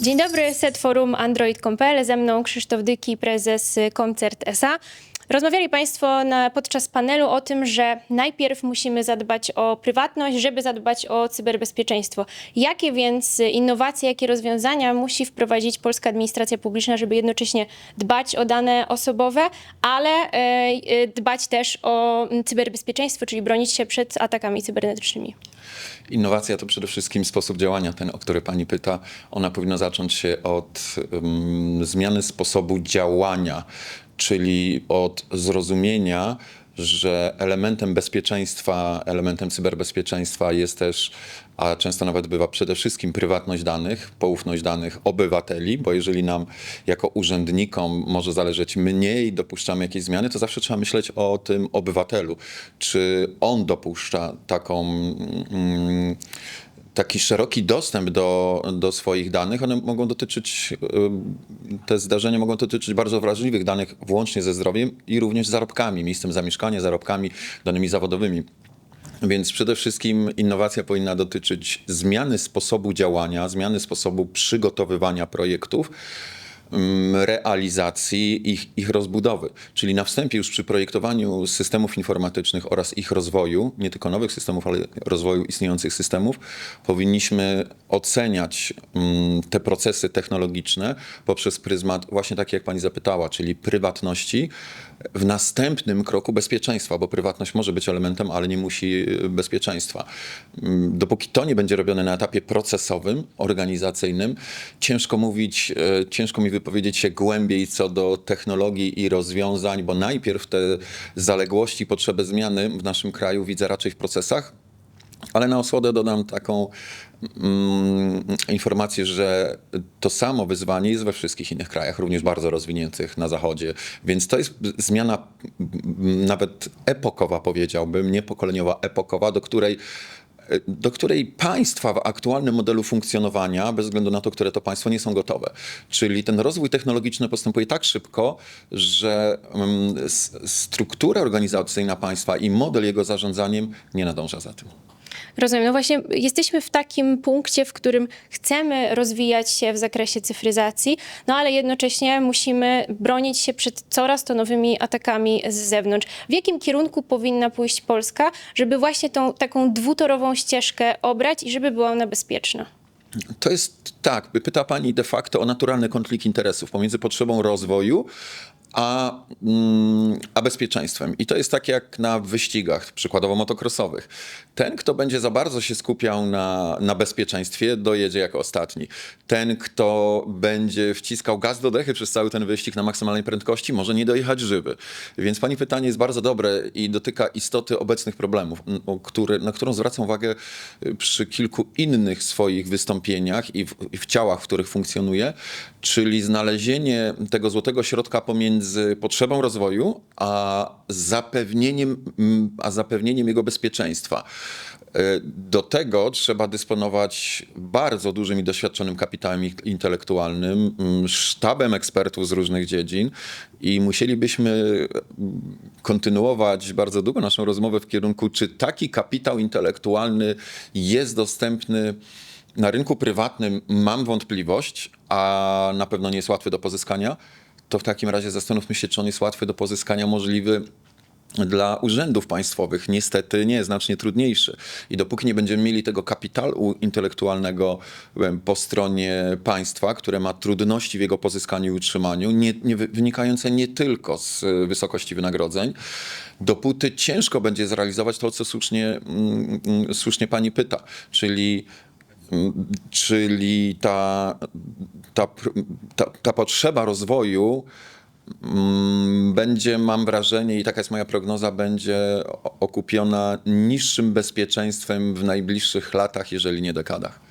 Dzień dobry, set forum android.pl. Ze mną Krzysztof Dyki, prezes Koncert SA. Rozmawiali Państwo na, podczas panelu o tym, że najpierw musimy zadbać o prywatność, żeby zadbać o cyberbezpieczeństwo. Jakie więc innowacje, jakie rozwiązania musi wprowadzić polska administracja publiczna, żeby jednocześnie dbać o dane osobowe, ale e, e, dbać też o mm, cyberbezpieczeństwo, czyli bronić się przed atakami cybernetycznymi? Innowacja to przede wszystkim sposób działania, ten, o który pani pyta. Ona powinna zacząć się od um, zmiany sposobu działania, czyli od zrozumienia, że elementem bezpieczeństwa, elementem cyberbezpieczeństwa jest też, a często nawet bywa przede wszystkim prywatność danych, poufność danych obywateli, bo jeżeli nam jako urzędnikom może zależeć mniej, dopuszczamy jakieś zmiany, to zawsze trzeba myśleć o tym obywatelu. Czy on dopuszcza taką. Mm, taki szeroki dostęp do, do swoich danych, one mogą dotyczyć, te zdarzenia mogą dotyczyć bardzo wrażliwych danych, włącznie ze zdrowiem i również zarobkami, miejscem zamieszkania, zarobkami, danymi zawodowymi. Więc przede wszystkim innowacja powinna dotyczyć zmiany sposobu działania, zmiany sposobu przygotowywania projektów, realizacji ich, ich rozbudowy. Czyli na wstępie już przy projektowaniu systemów informatycznych oraz ich rozwoju, nie tylko nowych systemów, ale rozwoju istniejących systemów, powinniśmy oceniać mm, te procesy technologiczne poprzez pryzmat właśnie taki, jak pani zapytała, czyli prywatności, w następnym kroku bezpieczeństwa, bo prywatność może być elementem, ale nie musi y, bezpieczeństwa. Mm, Dopóki to nie będzie robione na etapie procesowym, organizacyjnym, ciężko mówić, y, ciężko mi wypowiedzieć się głębiej co do technologii i rozwiązań, bo najpierw te zaległości, potrzeby zmiany w naszym kraju widzę raczej w procesach, ale na osłodę dodam taką mm, informację, że to samo wyzwanie jest we wszystkich innych krajach, również bardzo rozwiniętych na Zachodzie. Więc to jest zmiana mm, nawet epokowa, powiedziałbym, nie pokoleniowa, epokowa, do której do której państwa w aktualnym modelu funkcjonowania, bez względu na to, które to państwo, nie są gotowe. Czyli ten rozwój technologiczny postępuje tak szybko, że mm, struktura organizacyjna państwa i model jego zarządzaniem nie nadąża za tym. Rozumiem. No właśnie jesteśmy w takim punkcie, w którym chcemy rozwijać się w zakresie cyfryzacji, no ale jednocześnie musimy bronić się przed coraz to nowymi atakami z zewnątrz. W jakim kierunku powinna pójść Polska, żeby właśnie tą taką dwutorową ścieżkę obrać i żeby była ona bezpieczna? To jest tak, pyta Pani de facto o naturalny konflikt interesów pomiędzy potrzebą rozwoju a, mm, a bezpieczeństwem. I to jest tak jak na wyścigach, przykładowo motocrossowych. Ten, kto będzie za bardzo się skupiał na, na bezpieczeństwie, dojedzie jako ostatni. Ten, kto będzie wciskał gaz do dechy przez cały ten wyścig na maksymalnej prędkości, może nie dojechać żywy. Więc Pani pytanie jest bardzo dobre i dotyka istoty obecnych problemów, który, na którą zwracam uwagę y, przy kilku innych swoich wystąpieniach i w, i w ciałach, w których funkcjonuję, czyli znalezienie tego złotego środka pomiędzy potrzebą rozwoju, a zapewnieniem, mm, a zapewnieniem jego bezpieczeństwa. E, Do tego trzeba dysponować bardzo dużym i doświadczonym kapitałem intelektualnym, mm, sztabem ekspertów z różnych dziedzin i musielibyśmy mm, kontynuować bardzo długo naszą rozmowę w kierunku, czy taki kapitał intelektualny jest dostępny na rynku prywatnym. Mam wątpliwość, a na pewno nie jest łatwy do pozyskania. To w takim razie zastanówmy się, czy on jest łatwy do pozyskania, możliwy dla urzędów państwowych niestety nie, znacznie trudniejszy. I dopóki nie będziemy mieli tego kapitału intelektualnego po stronie państwa, które ma trudności w jego pozyskaniu i utrzymaniu, nie, nie, wy- wynikające nie tylko z e, wysokości wynagrodzeń, dopóty ciężko będzie zrealizować to, co słusznie, mm, mm, słusznie pani pyta, czyli Mm, czyli ta, ta, ta, ta potrzeba rozwoju mm, będzie, mam wrażenie, i taka jest moja prognoza, będzie okupiona niższym bezpieczeństwem w najbliższych latach, jeżeli nie dekadach.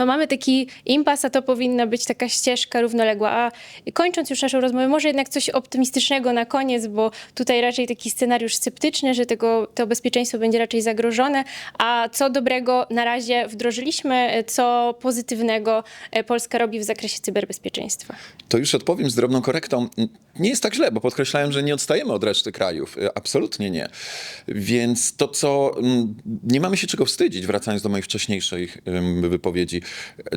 No mamy taki impas, a to powinna być taka ścieżka równoległa. A kończąc już naszą rozmowę, może jednak coś optymistycznego na koniec, bo tutaj raczej taki scenariusz sceptyczny, że tego, to bezpieczeństwo będzie raczej zagrożone, a co dobrego na razie wdrożyliśmy, co pozytywnego e, Polska robi w zakresie cyberbezpieczeństwa. To już odpowiem z drobną korektą. Nie jest tak źle, bo podkreślałem, że nie odstajemy od reszty krajów. Y, Absolutnie nie. Więc to, co nie mamy się czego wstydzić, wracając do mojej wcześniejszej ym, wypowiedzi,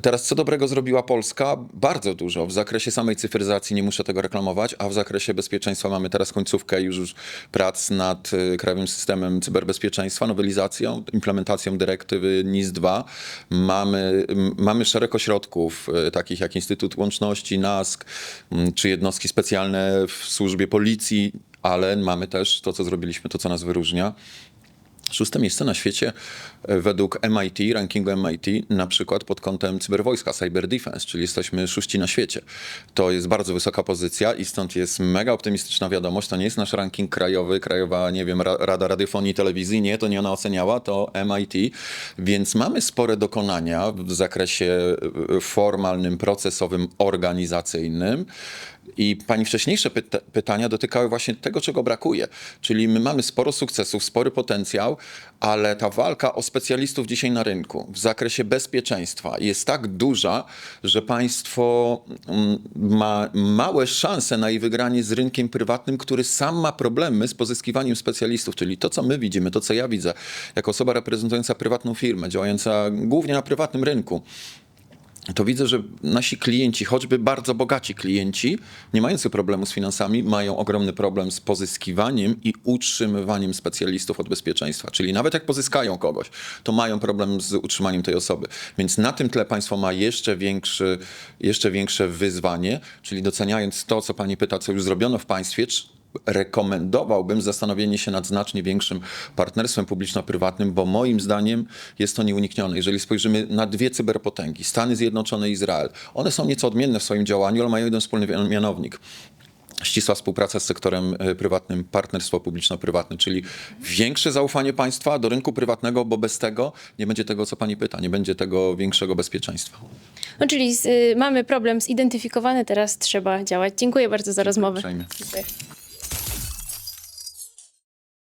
teraz co dobrego zrobiła Polska? Bardzo dużo. W zakresie samej cyfryzacji nie muszę tego reklamować, a w zakresie bezpieczeństwa mamy teraz końcówkę już, prac nad y, Krajowym Systemem Cyberbezpieczeństwa, nowelizacją, implementacją dyrektywy NIS-2. Mamy, mamy szereg ośrodków, y, takich jak Instytut Łączności, NASK, czy jednostki specjalne w służbie policji, ale mamy też to, co zrobiliśmy, to, co nas wyróżnia. Szóste miejsce na świecie e, według MIT, rankingu MIT, na przykład pod kątem cyberwojska, cyber defense, czyli jesteśmy szóści na świecie. To jest bardzo wysoka pozycja i stąd jest mega optymistyczna wiadomość. To nie jest nasz ranking krajowy, krajowa, nie wiem, Ra- Rada Radiofonii i Telewizji, nie, to nie ona oceniała, to MIT, więc mamy spore dokonania w zakresie e, formalnym, procesowym, organizacyjnym. I pani wcześniejsze pyta- pytania dotykały właśnie tego, czego brakuje. Czyli my mamy sporo sukcesów, spory potencjał, ale ta walka o specjalistów dzisiaj na rynku w zakresie bezpieczeństwa jest tak duża, że państwo mm, ma małe szanse na jej wygranie z rynkiem prywatnym, który sam ma problemy z pozyskiwaniem specjalistów. Czyli to, co my widzimy, to, co ja widzę, jako osoba reprezentująca prywatną firmę, działająca głównie na prywatnym rynku to widzę, że nasi klienci, choćby bardzo bogaci klienci, nie mający problemu z finansami, mają ogromny problem z pozyskiwaniem i utrzymywaniem specjalistów od bezpieczeństwa. Czyli nawet jak pozyskają kogoś, to mają problem z utrzymaniem tej osoby. Więc na tym tle państwo ma jeszcze, większy, jeszcze większe wyzwanie, czyli doceniając to, co pani pyta, co już zrobiono w państwie, rekomendowałbym zastanowienie się nad znacznie większym partnerstwem publiczno-prywatnym, bo moim zdaniem jest to nieuniknione. Jeżeli spojrzymy na dwie cyberpotęgi, Stany Zjednoczone i Izrael, one są nieco odmienne w swoim działaniu, ale mają jeden wspólny mianownik. Ścisła współpraca z sektorem e, prywatnym, partnerstwo publiczno-prywatne, czyli większe zaufanie państwa do rynku prywatnego, bo bez tego nie będzie tego, co pani pyta, nie będzie tego większego bezpieczeństwa. No, czyli z, y, mamy problem zidentyfikowany, teraz trzeba działać. Dziękuję bardzo za rozmowę. Dziękuję.